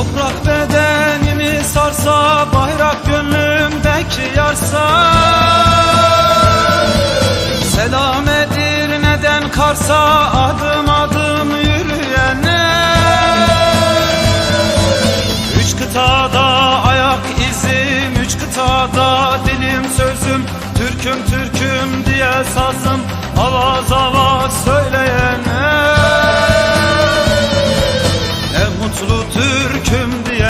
Toprak bedenimi sarsa Bayrak gönlümdeki yarsa. Selam edir neden Kars'a Adım adım yürüyene. Üç kıtada ayak izim Üç kıtada dilim sözüm. Türküm Türküm diye sazım Avaz avaz söyleyene mutlu Türk'üm